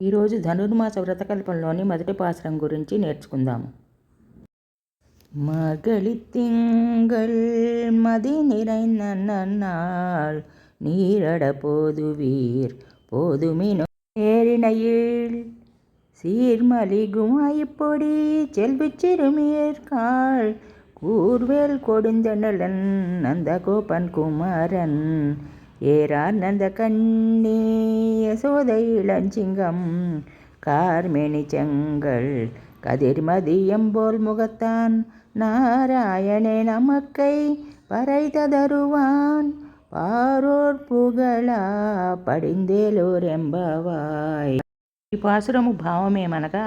ఈరోజు ధనుర్మాస వ్రతకల్పంలోని మొదటి పాసురం గురించి నేర్చుకుందాము மகளி திங்கள் மதி நிறைந்த நன்னாள் நீரட போதுவீர் போதுமினோ ஏறினையில் சீர்மலிகும் ஐப்பொடி செல்வி சிறுமியர்காள் கூர்வேல் கொடுந்தனலன் நந்த கோபன் குமாரன் ஏறார் நந்த கண்ணி யசோத இளஞ்சிங்கம் கார்மேனி செங்கல் கதிர்மதியம்போல் முகத்தான் நாராயணே நமக்கை பறைததருவான் పారోర్ పుగళ పడిందేలోరెంబవాయ్ ఈ పాసురము భావమేమనగా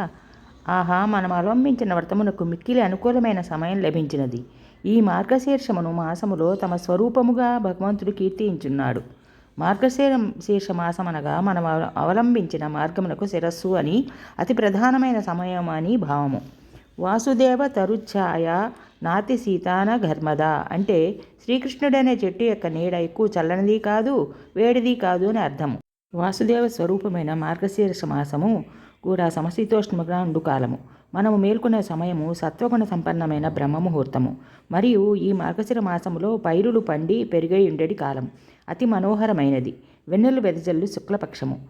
ఆహా మనం అవలంబించిన వ్రతమునకు మిక్కిలి అనుకూలమైన సమయం లభించినది ఈ మార్గశీర్షమును మాసములో తమ స్వరూపముగా భగవంతుడు కీర్తించున్నాడు. మార్గశీర శీర్ష మాసమనగా మనం అవలంబించిన మార్గమునకు శిరస్సు అని అతి ప్రధానమైన సమయం అని భావము. వాసుదేవ తరుఛాయ నాతి సీతాన ఘర్మద అంటే శ్రీకృష్ణుడనే చెట్టు యొక్క నీడ ఎక్కువ చల్లనిది కాదు వేడిది కాదు అని అర్థము. వాసుదేవ స్వరూపమైన మార్గశీర్ష మాసము కూడా సమశీతోష్ణముగా ఉండు కాలము మనము మేల్కొనే సమయము సత్వగుణ సంపన్నమైన బ్రహ్మముహూర్తము. మరియు ఈ మార్గశిర మాసములో పైరులు పండి పెరిగై ఉండేటి కాలం. అతి మనోహరమైనది. వెన్నెలు వెదజల్లు శుక్లపక్షము.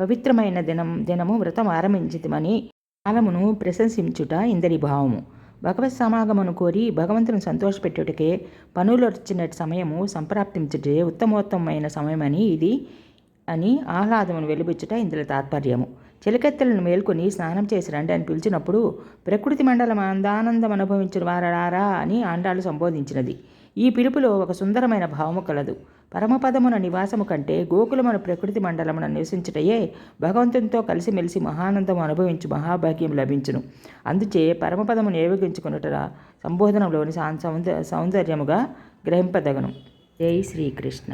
పవిత్రమైన దినం దినము వ్రతం ఆరంభించితమని కాలమును ప్రశంసించుట ఇందరి భావము. భగవత్ సమాగమును కోరి భగవంతుని సంతోషపెట్టుటకే పనులొచ్చిన సమయము సంప్రాప్తించుటే ఉత్తమోత్తమైన సమయమని ఇది అని ఆహ్లాదమును వెలుబుచ్చుట ఇందులో తాత్పర్యము. చిలకెత్తలను మేల్కొని స్నానం చేసి రండి అని పిలిచినప్పుడు ప్రకృతి మండలం అందానందం అనుభవించిన వారడారా అని ఆండాలు సంబోధించినది. ఈ పిలుపులో ఒక సుందరమైన భావము కలదు. పరమపదమున నివాసము కంటే గోకులమున ప్రకృతి మండలమున నివసించుటయే భగవంతునితో కలిసిమెలిసి మహానందము అనుభవించు మహాభాగ్యం లభించును. అందుచే పరమపదము నియోగించుకున్నట సంబోధనలోని సౌందర్యముగా గ్రహింపదగను. జై శ్రీకృష్ణ.